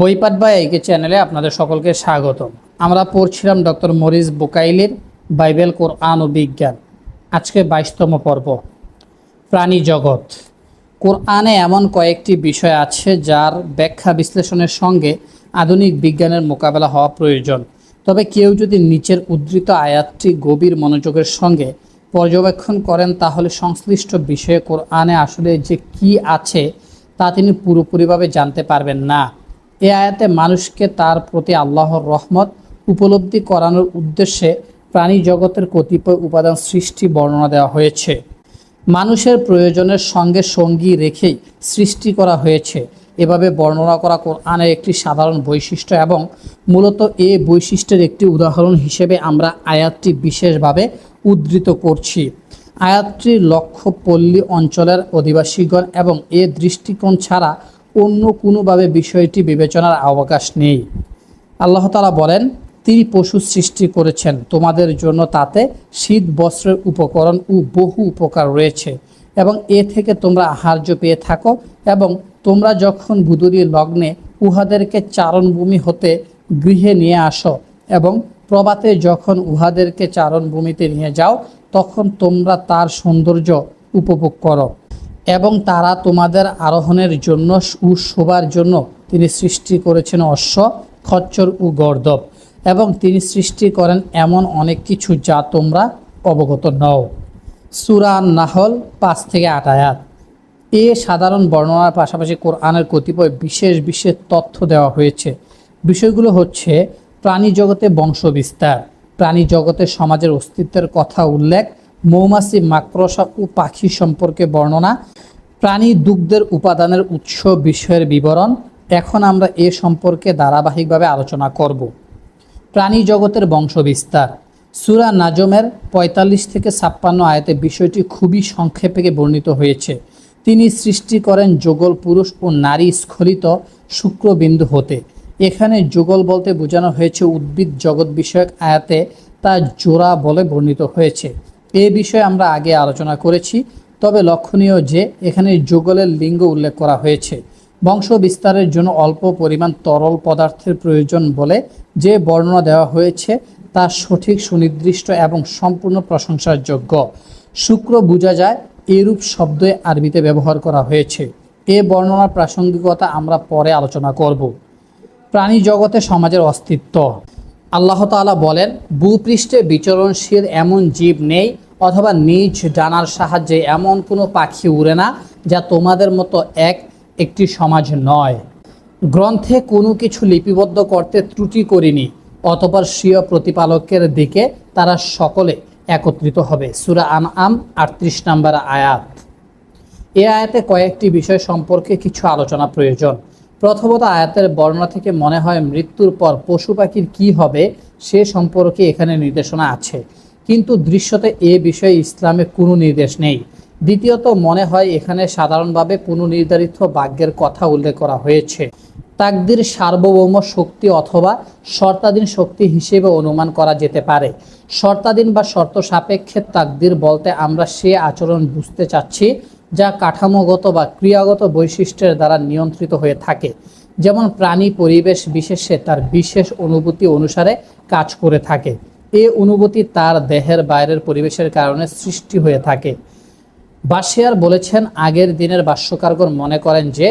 বইপাট বা একে চ্যানেলে আপনাদের সকলকে স্বাগত আমরা পড়ছিলাম ডক্টর মরিস বুকাইলির বাইবেল, কোরআন ও বিজ্ঞান। আজকে বাইশতম পর্ব, প্রাণী জগৎ। কোরআনে এমন কয়েকটি বিষয় আছে যার ব্যাখ্যা বিশ্লেষণের সঙ্গে আধুনিক বিজ্ঞানের মোকাবেলা হওয়া প্রয়োজন। তবে কেউ যদি নিচের উদ্ধৃত আয়াতটি গভীর মনোযোগের সঙ্গে পর্যবেক্ষণ করেন, তাহলে সংশ্লিষ্ট বিষয়ে কোরআনে আসলে যে কি আছে তা তিনি পুরোপুরিভাবে জানতে পারবেন না। এ আয়াতে মানুষকে তার প্রতি আল্লাহর রহমত উপলব্ধি করানোর উদ্দেশ্যে প্রাণী জগতের কতিপয় উপাদান সৃষ্টি বর্ণনা দেওয়া হয়েছে। মানুষের প্রয়োজনের সঙ্গে সঙ্গী রেখেই সৃষ্টি করা হয়েছে। এভাবে বর্ণনা করা কোরআনের একটি সাধারণ বৈশিষ্ট্য এবং মূলত এ বৈশিষ্ট্যের একটি উদাহরণ হিসেবে আমরা আয়াতটি বিশেষভাবে উদ্ধৃত করছি। আয়াতটির লক্ষ্য পল্লী অঞ্চলের অধিবাসীগণ এবং এ দৃষ্টিকোণ ছাড়া অন্য কোনোভাবে বিষয়টি বিবেচনার অবকাশ নেই। আল্লাহ তালা বলেন, তিনি পশু সৃষ্টি করেছেন। তোমাদের জন্য তাতে শীত, বস্ত্রের উপকরণ ও বহু উপকার রয়েছে এবং এ থেকে তোমরা আহার্য পেয়ে থাকো এবং তোমরা যখন বুদুরি লগ্নে উহাদেরকে চারণভূমি হতে গৃহে নিয়ে আসো এবং প্রবাতে যখন উহাদেরকে চারণভূমিতে নিয়ে যাও, তখন তোমরা তার সৌন্দর্য উপভোগ করো। এবং তারা তোমাদের আরোহণের জন্য ও শোবার জন্য তিনি সৃষ্টি করেছেন অশ্ব, খচ্চর ও গর্দব এবং তিনি সৃষ্টি করেন এমন অনেক কিছু যা তোমরা অবগত নও। সুরান নাহল পাঁচ থেকে আট আয়াত। এ সাধারণ বর্ণনার পাশাপাশি কোরআনের কতিপয় বিশেষ বিশেষ তথ্য দেওয়া হয়েছে। বিষয়গুলো হচ্ছে প্রাণী জগতে বংশবিস্তার, প্রাণী জগতে সমাজের অস্তিত্বের কথা উল্লেখ মৌমাছি মাকড়সা ও পাখি সম্পর্কে বর্ণনা, প্রাণী দুগ্ধের উপাদানের উৎস বিষয়ের বিবরণ, এখন আমরা এ সম্পর্কে ধারাবাহিকভাবে আলোচনা করব। প্রাণী জগতের বংশবিস্তার। সুরা নাজমের পঁয়তাল্লিশ থেকে ছাপ্পান্ন আয়তে বিষয়টি খুবই সংক্ষেপে বর্ণিত হয়েছে। তিনি সৃষ্টি করেন যুগল পুরুষ ও নারী স্খলিত শুক্রবিন্দু হতে। এখানে যুগল বলতে বোঝানো হয়েছে উদ্ভিদ জগৎ বিষয়ক আয়াতে তা জোড়া বলে বর্ণিত হয়েছে। এ বিষয়ে আমরা আগে আলোচনা করেছি, তবে লক্ষণীয় যে এখানে যুগলের লিঙ্গ উল্লেখ করা হয়েছে। বংশ বিস্তারের জন্য অল্প পরিমাণ তরল পদার্থের প্রয়োজন বলে যে বর্ণনা দেওয়া হয়েছে তা সঠিক, সুনির্দিষ্ট এবং সম্পূর্ণ প্রশংসার যোগ্য শুক্র বোঝা যায় এরূপ শব্দে আরবিতে ব্যবহার করা হয়েছে। এ বর্ণনার প্রাসঙ্গিকতা আমরা পরে আলোচনা করব। প্রাণী জগতে সমাজের অস্তিত্ব। আল্লাহ তাআলা বলেন, ভূপৃষ্ঠে বিচরণশীল এমন জীব নেই অথবা নিজ ডানার সাহায্যে এমন কোনো পাখি উড়ে না যা তোমাদের মতো এক, একটি সমাজ নয়। গ্রন্থে কোনো কিছু লিপিবদ্ধ করতে ত্রুটি করিনি, অতপর স্বীয় প্রতিপালকের দিকে তারা সকলে একত্রিত হবে। সুরা আন আম আটত্রিশ নম্বর আয়াত। এ আয়াতে কয়েকটি বিষয় সম্পর্কে কিছু আলোচনা প্রয়োজন। প্রথমত আয়াতের বর্ণনা থেকে মনে হয় মৃত্যুর পর পশু পাখির কী হবে সে সম্পর্কে এখানে নির্দেশনা আছে। কিন্তু দৃশ্যতে এ বিষয়ে ইসলামে কোনো নির্দেশ নেই। দ্বিতীয়ত মনে হয় এখানে সাধারণভাবে পুনর্নির্ধারিত ভাগ্যের কথা উল্লেখ করা হয়েছে। তাকদির সার্বভৌম শক্তি অথবা শর্তাধীন শক্তি হিসেবে অনুমান করা যেতে পারে। শর্তাধীন বা শর্ত সাপেক্ষে তাকদির বলতে আমরা সে আচরণ বুঝতে চাচ্ছি যা কাঠামোগত বা ক্রিয়াগত বৈশিষ্ট্যের দ্বারা নিয়ন্ত্রিত হয়ে থাকে। যেমন প্রাণী পরিবেশ বিশেষে তার বিশেষ অনুভূতি অনুসারে কাজ করে থাকে। এ অনুভূতি তার দেহের বাইরের পরিবেশের কারণে সৃষ্টি হয়ে থাকে। বাসিয়ার বলেছেন, আগের দিনের ভাষ্যকারগণ মনে করেন যে,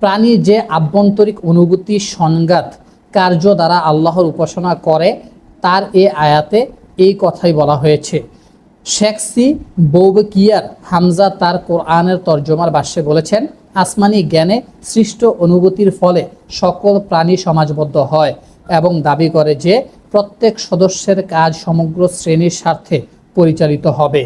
প্রাণী যে আভ্যন্তরিক অনুভূতি, সংঘাত, কার্য দ্বারা আল্লাহর উপাসনা করে, তার এ আয়াতে এই কথাই বলা হয়েছে। শেখসি বৌবকিয়ার হামজা তার কোরআনের তর্জমার ভাষ্যে বলেছেন, আসমানি জ্ঞানে সৃষ্ট অনুভূতির ফলে সকল প্রাণী সমাজবদ্ধ হয় এবং দাবি করে যে প্রত্যেক সদস্যের কাজ সমগ্র শ্রেণির স্বার্থে পরিচালিত হবে।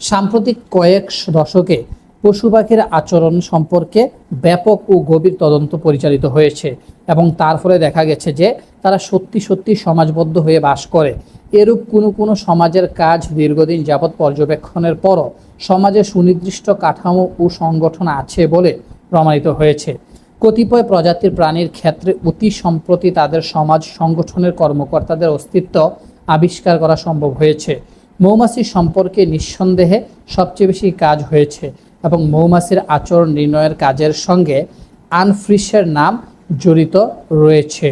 সাম্প্রতিক কয়েক দশকে পশু পাখির আচরণ সম্পর্কে ব্যাপক ও গভীর তদন্ত পরিচালিত হয়েছে এবং তার ফলে দেখা গেছে যে তারা সত্যি সত্যি সমাজবদ্ধ হয়ে বাস করে এরূপ কোনো কোনো সমাজের কাজ দীর্ঘদিন যাবৎ পর্যবেক্ষণের পরও সমাজে সুনির্দিষ্ট কাঠামো ও সংগঠন আছে বলে প্রমাণিত হয়েছে। কতিপয় প্রজাতির প্রাণীর ক্ষেত্রে অতি সম্প্রতি তাদের সমাজ সংগঠনের কর্মকর্তাদের অস্তিত্ব আবিষ্কার করা সম্ভব হয়েছে। মৌমাছি সম্পর্কে নিঃসন্দেহে সবচেয়ে বেশি কাজ হয়েছে এবং মৌমাছির আচরণ নির্ণয়ের কাজের সঙ্গে আনফ্রিসের নাম জড়িত রয়েছে।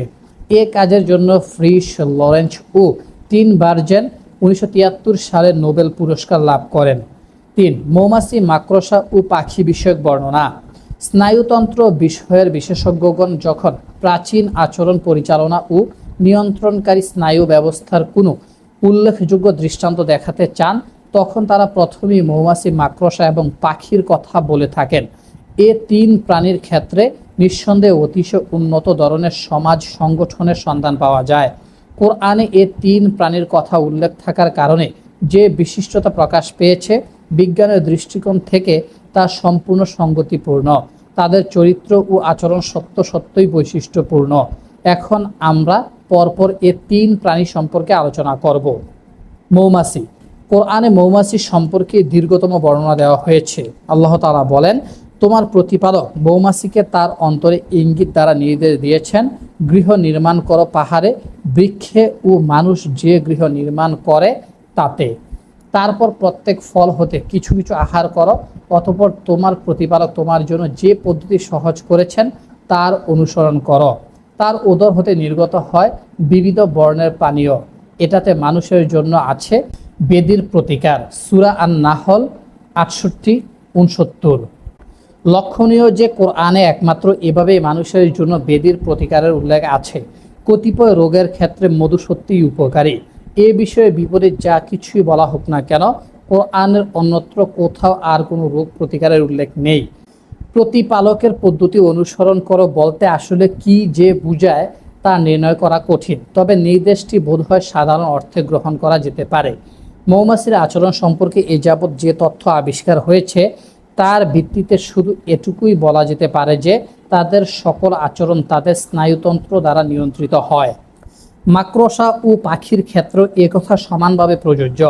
এ কাজের জন্য ফ্রিস লরেন্স ও তিন বার্জেন উনিশশো তিয়াত্তর সালে নোবেল পুরস্কার লাভ করেন। তিন, মৌমাছি, মাকড়সা ও পাখি বিষয়ক বর্ণনা। স্নায়ুতন্ত্র বিষয়ের বিশেষজ্ঞগণ যখন প্রাচীন আচরণ পরিচালনা ও নিয়ন্ত্রণকারী স্নায়ু ব্যবস্থার কোনো উল্লেখযোগ্য দৃষ্টান্ত দেখাতে চান, তখন তারা প্রথমেই মৌমাছি, মাকড়সা এবং পাখির কথা বলে থাকেন। এ তিন প্রাণীর ক্ষেত্রে নিঃসন্দেহে অতিশয় উন্নত ধরনের সমাজ সংগঠনের সন্ধান পাওয়া যায়। কোরআনে এ তিন প্রাণীর কথা উল্লেখ থাকার কারণে যে বিশিষ্টতা প্রকাশ পেয়েছে, বিজ্ঞানের দৃষ্টিকোণ থেকে তা সম্পূর্ণ সঙ্গতিপূর্ণ। তাদের চরিত্র ও আচরণ সত্য সত্যই বৈশিষ্ট্যপূর্ণ। এখন আমরা পরপর এ তিন প্রাণী সম্পর্কে আলোচনা করব। মৌমাছি। কোরআনে মৌমাছি সম্পর্কে দীর্ঘতম বর্ণনা দেওয়া হয়েছে। আল্লাহ তাআলা বলেন তোমার প্রতিপালক মৌমাছিকে তার অন্তরে ইঙ্গিত দ্বারা নির্দেশ দিয়েছেন, গৃহ নির্মাণ করো পাহাড়ে, বৃক্ষে ও মানুষ যে গৃহ নির্মাণ করে তাতে। তারপর প্রত্যেক ফল হতে কিছু কিছু আহার করো, অতপর তোমার প্রতিপালক তোমার জন্য যে পদ্ধতি সহজ করেছেন তার অনুসরণ করো। তার উদর হতে নির্গত হয় বিবিধ বর্ণের পানীয়। এটাতে মানুষের জন্য আছে বেদির প্রতিকার। সুরা আন নাহল আটষট্টি, উনসত্তর। লক্ষণীয় যে কোরআনে একমাত্র এভাবেই মানুষের জন্য বেদির প্রতিকারের উল্লেখ আছে, কতিপয় রোগের ক্ষেত্রে মধু সত্যিই উপকারী। এ বিষয়ে বিপরীত যা কিছুই বলা হোক না কেন, কোরআনের অন্যত্র কোথাও আর কোনো রোগ প্রতিকারের উল্লেখ নেই। প্রতিপালকের পদ্ধতি অনুসরণ করো বলতে আসলে কি যে বুঝায় তা নির্ণয় করা কঠিন, তবে নির্দেশটি বোধহয় সাধারণ অর্থে গ্রহণ করা যেতে পারে। মৌমাছির আচরণ সম্পর্কে এ যাবৎ যে তথ্য আবিষ্কার হয়েছে তার ভিত্তিতে শুধু এটুকুই বলা যেতে পারে যে তাদের সকল আচরণ তাদের স্নায়ুতন্ত্র দ্বারা নিয়ন্ত্রিত হয়। মাকড়সা ও পাখির ক্ষেত্র একথা সমানভাবে প্রযোজ্য।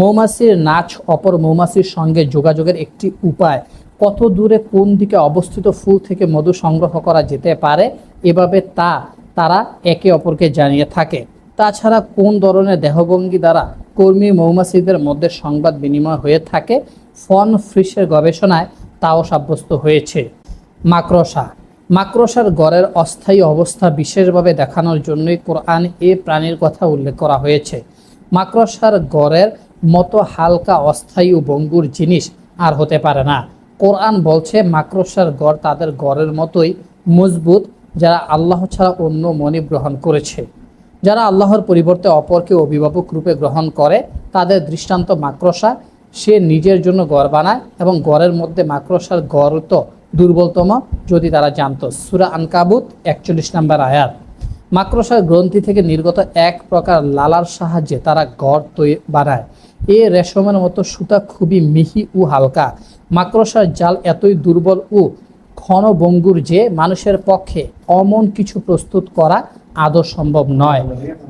মৌমাছির নাচ অপর মৌমাছির সঙ্গে যোগাযোগের একটি উপায়। কত দূরে কোন দিকে অবস্থিত ফুল থেকে মধু সংগ্রহ করা যেতে পারে, এভাবে তা তারা একে অপরকে জানিয়ে থাকে। তাছাড়া কোন ধরনের দেহভঙ্গি দ্বারা কর্মী মৌমাছিদের মধ্যে সংবাদ বিনিময় হয়ে থাকে ফন ফ্রিসের গবেষণায় তাও সাব্যস্ত হয়েছে। মাকড়সা। মাকড়সার গড়ের অস্থায়ী অবস্থা বিশেষভাবে দেখানোর জন্যই কোরআন এ প্রাণীর কথা উল্লেখ করা হয়েছে। মাকড়সার গড়ের মতো হালকা, অস্থায়ী ও বঙ্গুর জিনিস আর হতে পারে না। কোরআন বলছে, মাকড়সার গড় তাদের গড়ের মতোই মজবুত, যারা আল্লাহ ছাড়া অন্য মনিব গ্রহণ করেছে। যারা আল্লাহর পরিবর্তে অপরকে অভিভাবক রূপে গ্রহণ করে, তাদের দৃষ্টান্ত মাকড়সা সে নিজের জন্য গড় বানায় এবং গড়ের মধ্যে মাকড়সার গড় তো দুর্বলতম, যদি তারা জানতো। সুরা আনকাবুত একচল্লিশ নম্বর আয়াত। মাকড়সার গ্রন্থি থেকে নির্গত এক প্রকার লালার সাহায্যে তারা গড় তৈরি বানায়। এ রেশমের মতো সুতা খুবই মিহি ও হালকা। মাকড়সার জাল এতই দুর্বল ও ক্ষণভঙ্গুর যে মানুষের পক্ষে অমন কিছু প্রস্তুত করা আদৌ সম্ভব নয়।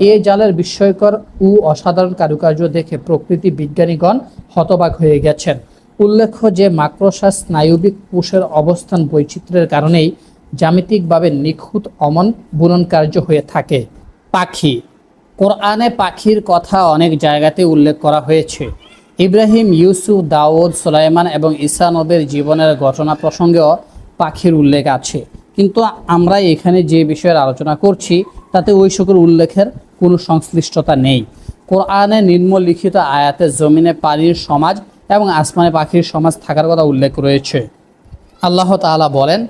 এ জালের বিস্ময়কর ও অসাধারণ কারুকার্য দেখে প্রকৃতি বিজ্ঞানীগণ হতবাক হয়ে গেছেন। উল্লেখ্য যে মাকড়সা স্নায়ুবিক কোষের অবস্থান বৈচিত্র্যের কারণেই জ্যামিতিকভাবে নিখুঁত অমন বুনন কার্য হয়ে থাকে। পাখি। কোরআনে পাখির কথা অনেক জায়গাতে উল্লেখ করা হয়েছে। ইব্রাহিম, ইউসুফ, দাউদ, সুলাইমান এবং ঈসা নবের জীবনের ঘটনা প্রসঙ্গেও পাখির উল্লেখ আছে। কিন্তু আমরা এখানে যে বিষয়ের আলোচনা করছি, তাতে ওই সকল উল্লেখের কোনো সংশ্লিষ্টতা নেই। কোরআনে নিম্নলিখিত আয়াতে জমিনে পানির সমাজ এবং আসমানে পাখির সমাজ থাকার কথা উল্লেখ রয়েছে। আল্লাহ তাআলা বলেন,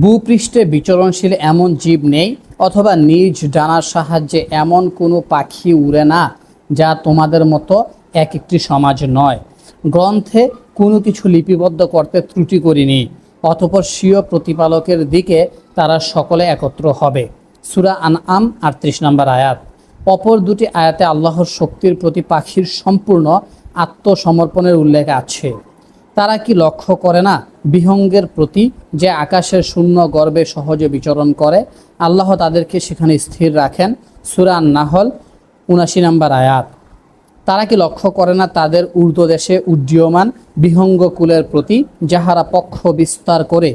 ভূপৃষ্ঠে বিচরণশীল এমন জীব নেই, অথবা নিজ ডানার সাহায্যে এমন কোনো পাখি উড়ে না, যা তোমাদের মতো এক একটি সমাজ নয়। গ্রন্থে কোনো কিছু লিপিবদ্ধ করতে ত্রুটি করিনি। অতপর স্বীয় প্রতিপালকের দিকে তারা সকলে একত্র হবে। সুরা আন আম আটত্রিশ নম্বর আয়াত। অপর দুটি আয়াতে আল্লাহর শক্তির প্রতি পাখির সম্পূর্ণ আত্মসমর্পণের উল্লেখ আছে। তারা কি লক্ষ্য করে না বিহঙ্গের প্রতি যে আকাশের শূন্য গর্বে সহজে বিচরণ করে? আল্লাহ তাদেরকে সেখানে স্থির রাখেন। সুরান নাহল উনাশি নম্বর আয়াত। তারা কি লক্ষ্য করে না তাদের ঊর্ধ্বদেশে উড্ডীয়মান বিহঙ্গ কুলের প্রতি যাহারা পক্ষ বিস্তার করে,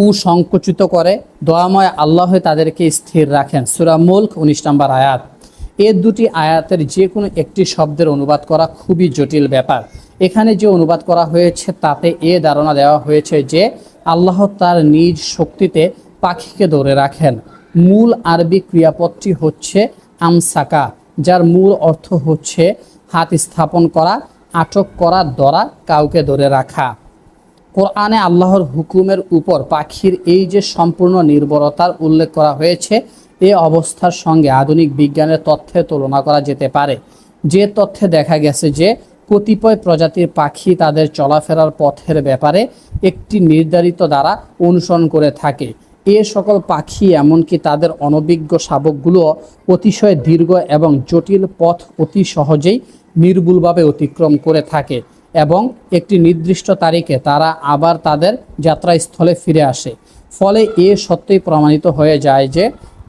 উ সংকুচিত করে, দয়াময় আল্লাহ তাদেরকে স্থির রাখেন। সুরা মুল্ক উনিশ নম্বর আয়াত। এ দুটি আয়াতের যে কোনো একটি শব্দের অনুবাদ করা খুবই জটিল ব্যাপার। এখানে যে অনুবাদ করা হয়েছে তাতে এ ধারণা দেওয়া হয়েছে যে আল্লাহ তার নিজ শক্তিতে পাখিকে ধরে রাখেন। মূল আরবি ক্রিয়াপদটি হচ্ছে আমসাকা, যার মূল অর্থ হচ্ছে হাত স্থাপন করা, আটক করা ধরা কাউকে ধরে রাখা। কোরআনে আল্লাহর হুকুমের উপর পাখির এই যে সম্পূর্ণ নির্ভরতার উল্লেখ করা হয়েছে, এ অবস্থার সঙ্গে আধুনিক বিজ্ঞানের তথ্যের তুলনা করা যেতে পারে। যে তথ্যে দেখা গেছে যে, কতিপয় প্রজাতির পাখি তাদের চলাফেরার পথের ব্যাপারে একটি নির্ধারিত দ্বারা অনুসরণ করে থাকে। এ সকল পাখি এমনকি তাদের অনভিজ্ঞ শাবকগুলো অতিশয় দীর্ঘ এবং জটিল পথ অতি সহজেই নির্ভুলভাবে অতিক্রম করে থাকে এবং একটি নির্দিষ্ট তারিখে তারা আবার তাদের যাত্রাস্থলে ফিরে আসে। ফলে এ সত্যই প্রমাণিত হয়ে যায় যে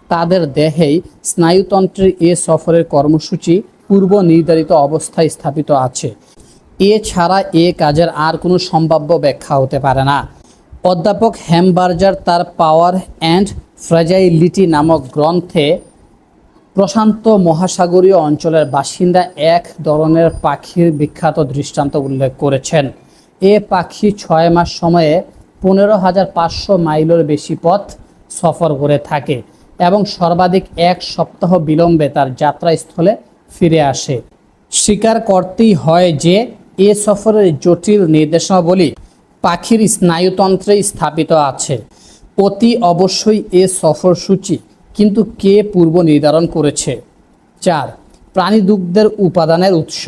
তাদের দেহেই স্নায়ুতন্ত্রের এ সফরের কর্মসূচি পূর্ব নির্ধারিত অবস্থায় স্থাপিত আছে। এছাড়া এ কাজের আর কোনো সম্ভাব্য ব্যাখ্যা হতে পারে না। অধ্যাপক হ্যামবার্জার তার পাওয়ার অ্যান্ড ফ্র্যাজাইলিটি নামক গ্রন্থে প্রশান্ত মহাসাগরীয় অঞ্চলের বাসিন্দা এক ধরনের পাখির বিখ্যাত দৃষ্টান্ত উল্লেখ করেছেন। এ পাখি ছয় মাস সময়ে পনেরো হাজার পাঁচশো মাইলের বেশি পথ সফর করে থাকে এবং সর্বাধিক এক সপ্তাহ বিলম্বে তার যাত্রাস্থলে ফিরে আসে। স্বীকার করতেই হয় যে, এ সফরের জটিল নির্দেশাবলী পাখির স্নায়ুতন্ত্রে স্থাপিত আছে। অতি অবশ্যই এ সফরসূচি কিন্তু কে পূর্ব নির্ধারণ করেছে? চার প্রাণী দুগ্ধের উপাদানের উৎস।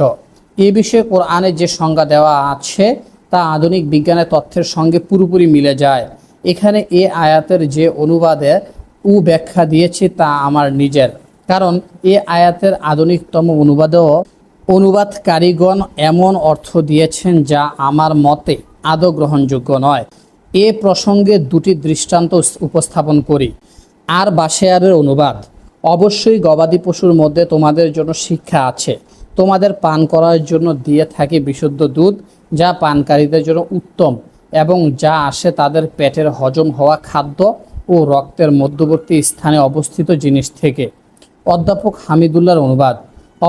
এ বিষয়ে কোরআনে যে সংজ্ঞা দেওয়া আছে, তা আধুনিক বিজ্ঞানের তথ্যের সঙ্গে পুরোপুরি মিলে যায়। এখানে এ আয়াতের যে অনুবাদে উ ব্যাখ্যা দিয়েছি, তা আমার নিজের। কারণ এ আয়াতের আধুনিকতম অনুবাদেও অনুবাদকারীগণ এমন অর্থ দিয়েছেন যা আমার মতে আদৌ গ্রহণযোগ্য নয়। এ প্রসঙ্গে দুটি দৃষ্টান্ত উপস্থাপন করি। আর বাসেয়ারের অনুবাদ। অবশ্যই গবাদি পশুর মধ্যে তোমাদের জন্য শিক্ষা আছে। তোমাদের পান করার জন্য দিয়ে থাকে বিশুদ্ধ দুধ, যা পানকারীদের জন্য উত্তম এবং যা আসে তাদের পেটের হজম হওয়া খাদ্য ও রক্তের মধ্যবর্তী স্থানে অবস্থিত জিনিস থেকে। অধ্যাপক হামিদুল্লাহর অনুবাদ,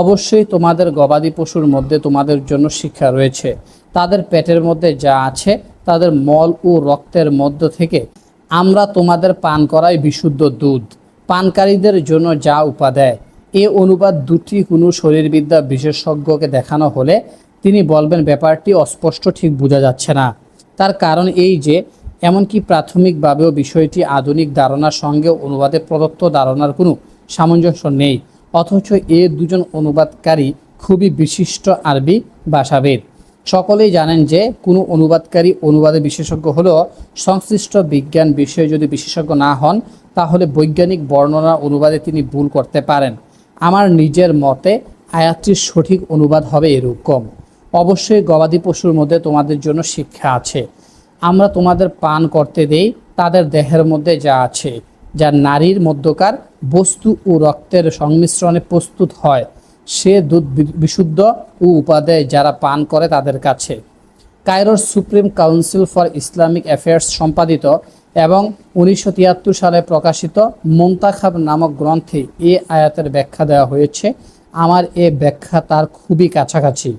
অবশ্যই তোমাদের গবাদি পশুর মধ্যে তোমাদের জন্য শিক্ষা রয়েছে। তাদের পেটের মধ্যে যা আছে, তাদের মল ও রক্তের মধ্য থেকে আমরা তোমাদের পান করাই বিশুদ্ধ দুধ। পানকারীদের জন্য যা উপাদেয়। এ অনুবাদ দুটি কোনো শরীরবিদ্যা বিশেষজ্ঞকে দেখানো হলে তিনি বলবেন, ব্যাপারটি অস্পষ্ট, ঠিক বোঝা যাচ্ছে না। তার কারণ এই যে, এমনকি প্রাথমিকভাবেও বিষয়টি আধুনিক ধারণার সঙ্গে অনুবাদে প্রদত্ত ধারণার কোনো সামঞ্জস্য নেই। অথচ এ দুজন অনুবাদকারী খুবই বিশিষ্ট আরবি ভাষাবিদ। সকলেই জানেন যে কোনো অনুবাদকারী অনুবাদে বিশেষজ্ঞ হলেও সংশ্লিষ্ট বিজ্ঞান বিষয়ে যদি বিশেষজ্ঞ না হন, তাহলে বৈজ্ঞানিক বর্ণনা অনুবাদে তিনি ভুল করতে পারেন। আমার নিজের মতে, আয়াতটির সঠিক অনুবাদ হবে এরকম অবশ্যই গবাদি পশুর মধ্যে তোমাদের জন্য শিক্ষা আছে। আমরা তোমাদের পান করতে দেই, তাদের দেহের মধ্যে যা আছে, যা নারীর মধ্যকার বস্তু ও রক্তের সংমিশ্রণে প্রস্তুত হয়। সে দুধ বিশুদ্ধ ও উপাদেয় যারা পান করে তাদের কাছে। কায়রোর supreme council for Islamic affairs সম্পাদিত এবং উনিশশো তিয়াত্তর সালে প্রকাশিত মোন্তাখাব নামক গ্রন্থে এ আয়াতের ব্যাখ্যা দেওয়া হয়েছে। আমার এ ব্যাখ্যা তার খুবই কাছাকাছি।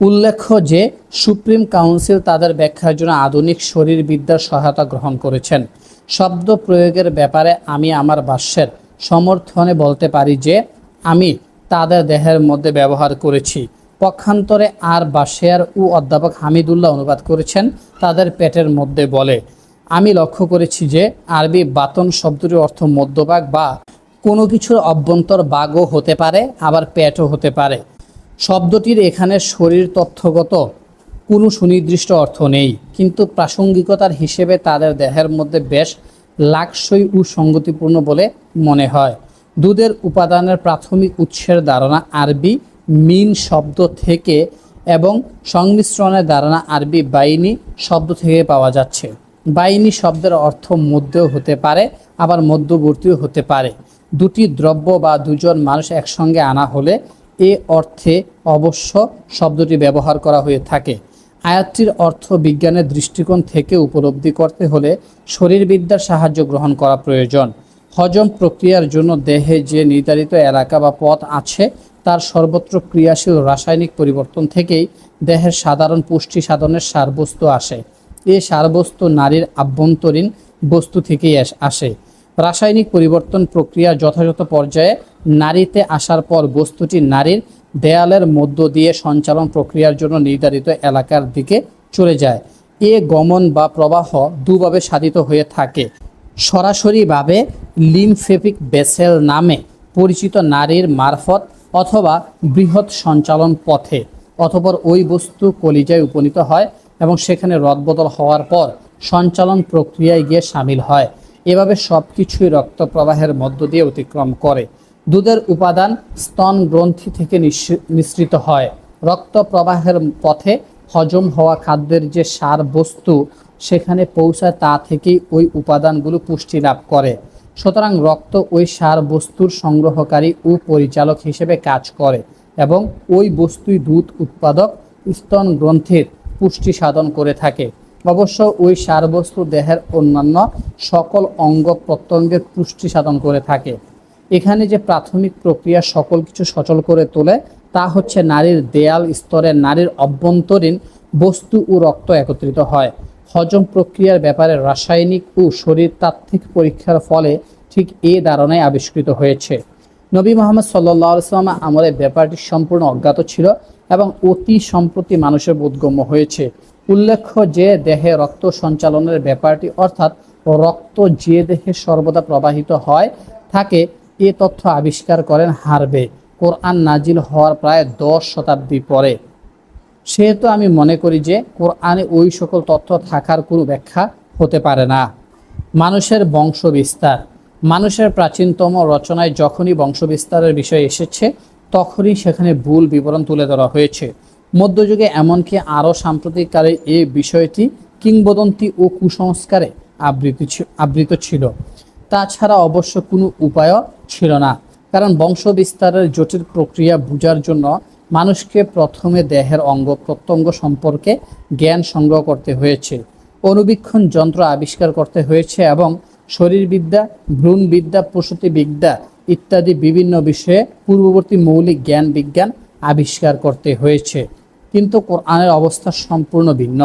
উল্লেখ্য যে, সুপ্রিম কাউন্সিল তাদের ব্যাখ্যার জন্য আধুনিক শরীরবিদ্যার সহায়তা গ্রহণ করেছেন। শব্দ প্রয়োগের ব্যাপারে আমি আমার ভাষ্যের সমর্থনে বলতে পারি যে, আমি তাদের দেহের মধ্যে ব্যবহার করেছি। পক্ষান্তরে আর বাশেয়ার ও অধ্যাপক হামিদুল্লাহ অনুবাদ করেছেন, তাদের পেটের মধ্যে বলে, আমি লক্ষ্য করেছি যে আরবি বাতন শব্দটির অর্থ মধ্যভাগ বা কোনো কিছুর অভ্যন্তর বাগও হতে পারে, আবার পেটও হতে পারে। শব্দটির এখানে শরীর তথ্যগত কোনো সুনির্দিষ্ট অর্থ নেই, কিন্তু প্রাসঙ্গিকতার হিসেবে তাদের দেহের মধ্যে বেশ লাকসই ও সঙ্গতিপূর্ণ বলে মনে হয়। দুধের উপাদানের প্রাথমিক উৎসের ধারণা আরবি মিন শব্দ থেকে এবং সংমিশ্রণের ধারণা আরবি বাইনি শব্দ থেকে পাওয়া যাচ্ছে। বাইনি শব্দের অর্থ মধ্যেও হতে পারে, আবার মধ্যবর্তীও হতে পারে। দুটি দ্রব্য বা দুজন মানুষ একসঙ্গে আনা হলে এ অর্থে অবশ্য শব্দটি ব্যবহার করা হয়ে থাকে। আয়াতটির অর্থ বিজ্ঞানের দৃষ্টিকোণ থেকে উপলব্ধি করতে হলে শরীরবিদ্যার সাহায্য গ্রহণ করা প্রয়োজন। হজম প্রক্রিয়ার জন্য দেহে যে নির্ধারিত এলাকা বা পথ আছে, তার সর্বত্র ক্রিয়াশীল রাসায়নিক পরিবর্তন থেকেই দেহের সাধারণ পুষ্টি সাধনের সারবস্তু আসে। এ সারবস্তু নারীর আভ্যন্তরীণ বস্তু থেকেই আসে রাসায়নিক পরিবর্তন প্রক্রিয়া যথাযথ পর্যায়ে নারীতে আসার পর বস্তুটি নারীর দেয়ালের মধ্য দিয়ে সঞ্চালন প্রক্রিয়ার জন্য নির্ধারিত এলাকার দিকে চলে যায়। এ গমন বা প্রবাহ দুভাবে সাধিত হয়ে থাকে। সরাসরিভাবে লিমফেপিক বেসেল নামে পরিচিত নারীর মারফত অথবা বৃহৎ সঞ্চালন পথে অথবা ওই বস্তু কলিজায় উপনীত হয় এবং সেখানে রদবদল হওয়ার পর সঞ্চালন প্রক্রিয়ায় গিয়ে সামিল হয়। এভাবে সব কিছুই রক্ত প্রবাহের মধ্য দিয়ে অতিক্রম করে। দুধের উপাদান স্তন গ্রন্থি থেকে নিঃস- নিঃসৃত হয়। রক্ত প্রবাহের পথে হজম হওয়া খাদ্যের যে সার বস্তু সেখানে পৌঁছায় তা থেকেই ওই উপাদানগুলো পুষ্টি লাভ করে। সুতরাং রক্ত ওই সার বস্তুর সংগ্রহকারী ও পরিচালক হিসেবে কাজ করে এবং ওই বস্তুই দুধ উৎপাদক স্তন গ্রন্থির পুষ্টি সাধন করে থাকে। অবশ্য ওই সারবস্তু দেহের অন্যান্য সকল অঙ্গ প্রত্যঙ্গের পুষ্টি সাধন করে থাকে। এখানে যে প্রাথমিক প্রক্রিয়া সকল কিছু সচল করে তোলে তা হচ্ছে নারীর দেয়াল স্তরে নারীর অভ্যন্তরীণ বস্তু ও রক্ত একত্রিত হয়। হজম প্রক্রিয়ার ব্যাপারে রাসায়নিক ও শরীরতাত্ত্বিক পরীক্ষার ফলে ঠিক এই ধারণায় আবিষ্কৃত হয়েছে। নবী মোহাম্মদ সাল্লাহ সাল্লাম আমলে ব্যাপারটি সম্পূর্ণ অজ্ঞাত ছিল এবং অতি সম্প্রতি মানুষের বোধগম্য হয়েছে। উল্লেখ্য যে দেহে রক্ত সঞ্চালনের ব্যাপারটি অর্থাৎ রক্ত যে দেহে সর্বদা প্রবাহিত হয় থাকে এ তথ্য আবিষ্কার করেন হারবে। কোরআন নাজিল হওয়ার প্রায় দশ শতাব্দী পরে। সেহেতু আমি মনে করি যে কোরআনে ওই সকল তথ্য থাকার কোনো ব্যাখ্যা হতে পারে না। মানুষের বংশ বিস্তার মানুষের প্রাচীনতম রচনায় যখনই বংশ বিস্তারের বিষয় এসেছে, তখনই সেখানে ভুল বিবরণ তুলে ধরা হয়েছে। মধ্যযুগে এমনকি আরও সাম্প্রতিককালে এই বিষয়টি কিংবদন্তি ও কুসংস্কারে আবৃত আবৃত ছিল। তাছাড়া অবশ্য কোনো উপায়ও ছিল না। কারণ বংশ বিস্তারের জটিল প্রক্রিয়া বোঝার জন্য মানুষকে প্রথমে দেহের অঙ্গ প্রত্যঙ্গ সম্পর্কে জ্ঞান সংগ্রহ করতে হয়েছে, অনুবীক্ষণ যন্ত্র আবিষ্কার করতে হয়েছে এবং শরীরবিদ্যা, ভ্রূণবিদ্যা প্রসূতি বিদ্যা ইত্যাদি বিভিন্ন বিষয়ে পূর্ববর্তী মৌলিক জ্ঞান বিজ্ঞান আবিষ্কার করতে হয়েছে। কিন্তু কোরআনের অবস্থা সম্পূর্ণ ভিন্ন।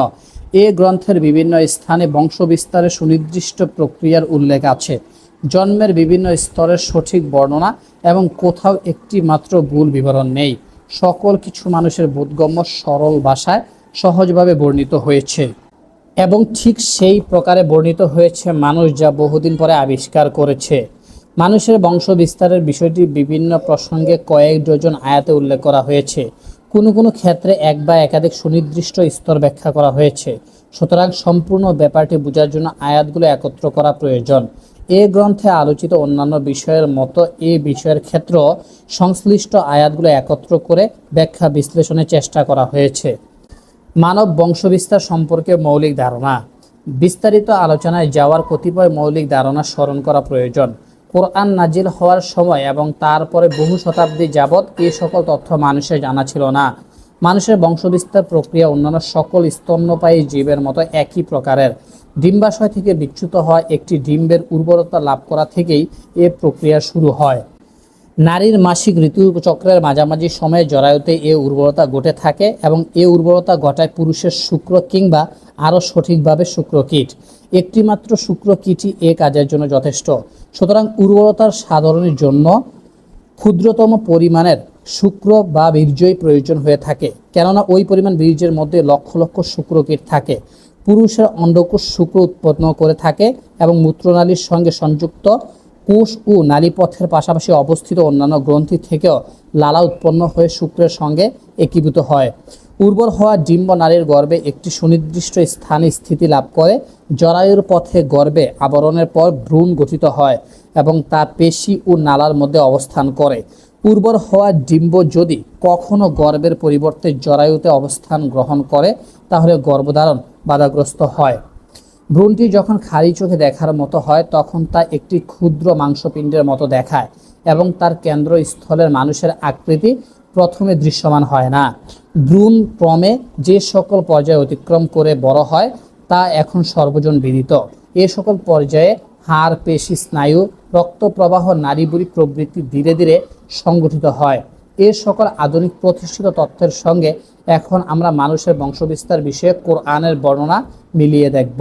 এ গ্রন্থের বিভিন্ন স্থানে বংশ বিস্তারের সুনির্দিষ্ট প্রক্রিয়ার উল্লেখ আছে। জন্মের বিভিন্ন স্তরের সঠিক বর্ণনা এবং কোথাও একটি মাত্র ভুল বিবরণ নেই। সকল কিছু মানুষের বোধগম্য সরল ভাষায় সহজভাবে বর্ণিত হয়েছে। এবং ঠিক সেই প্রকারে বর্ণিত হয়েছে মানুষ যা বহুদিন পরে আবিষ্কার করেছে। মানুষের বংশ বিস্তারের বিষয়টি বিভিন্ন প্রসঙ্গে কয়েক ডজন আয়াতে উল্লেখ করা হয়েছে। কোনো কোনো ক্ষেত্রে এক বা একাধিক সুনির্দিষ্ট স্তর ব্যাখ্যা করা হয়েছে। সুতরাং সম্পূর্ণ ব্যাপারটি বোঝার জন্য আয়াতগুলো একত্র করা প্রয়োজন। এ গ্রন্থে আলোচিত অন্যান্য বিষয়ের মতো এ বিষয়ের ক্ষেত্র সংশ্লিষ্ট আয়াতগুলো একত্র করে ব্যাখ্যা বিশ্লেষণের চেষ্টা করা হয়েছে। মানব বংশবিস্তার সম্পর্কে মৌলিক ধারণা। বিস্তারিত আলোচনায় যাওয়ার কতিপয় মৌলিক ধারণা স্মরণ করা প্রয়োজন। কোরআন নাজিল হওয়ার সময় এবং তারপরে বহু শতাব্দী যাবৎ এই সকল তথ্য মানুষের জানা ছিল না। মানুষের বংশবিস্তার প্রক্রিয়া অন্যান্য সকল স্তন্যপায়ী জীবের মতো একই প্রকারের। ডিম্বাশয় থেকে বিচ্যুত হয় একটি ডিম্বের উর্বরতা লাভ করা থেকেই এ প্রক্রিয়া শুরু হয়। নারীর মাসিক ঋতুচক্রের মাঝামাঝি সময়ে জরায়ুতে এ উর্বরতা ঘটে থাকে এবং এ উর্বরতা ঘটায় পুরুষের শুক্র কিংবা আরও সঠিকভাবে শুক্রকীট একটিমাত্র শুক্রকীটই এ কাজের জন্য যথেষ্ট। সুতরাং উর্বরতার সাধারণের জন্য ক্ষুদ্রতম পরিমাণের শুক্র বা বীর্যই প্রয়োজন হয়ে থাকে। কেননা ওই পরিমাণ বীর্যের মধ্যে লক্ষ লক্ষ শুক্রকীট থাকে। পুরুষের অন্ডকোষ শুক্র উৎপন্ন করে থাকে এবং মূত্রনালীর সঙ্গে সংযুক্ত কোষ ও নালীপথের পাশাপাশি অবস্থিত অন্যান্য গ্রন্থি থেকেও লালা উৎপন্ন হয়ে শুক্রের সঙ্গে একীভূত হয়। উর্বর হওয়া ডিম্ব নারীর গর্ভে একটি সুনির্দিষ্ট স্থানে স্থিতি লাভ করে, জরায়ুর পথে গর্ভে আবরণের পর ভ্রূণ গঠিত হয় এবং তা পেশি ও নালার মধ্যে অবস্থান করে। উর্বর হওয়া ডিম্ব যদি কখনো গর্ভের পরিবর্তে জরায়ুতে অবস্থান গ্রহণ করে, তাহলে গর্ভধারণ বাধাগ্রস্ত হয়। ভ্রূণটি যখন খালি চোখে দেখার মতো হয়, তখন তা একটি ক্ষুদ্র মাংসপিণ্ডের মতো দেখায় এবং তার কেন্দ্রস্থলের মানুষের আকৃতি প্রথমে দৃশ্যমান হয় না। ভ্রূণ ক্রমে যে সকল পর্যায়ে অতিক্রম করে বড় হয়, তা এখন সর্বজন বিদিত। এ সকল পর্যায়ে হাড়, পেশি, স্নায়ু রক্ত প্রবাহ নারীবুড়ি প্রবৃত্তি ধীরে ধীরে সংগঠিত হয়। এ সকল আধুনিক প্রতিষ্ঠিত তথ্যের সঙ্গে এখন আমরা মানুষের বংশবিস্তার বিষয়ে কোরআনের বর্ণনা মিলিয়ে দেখব।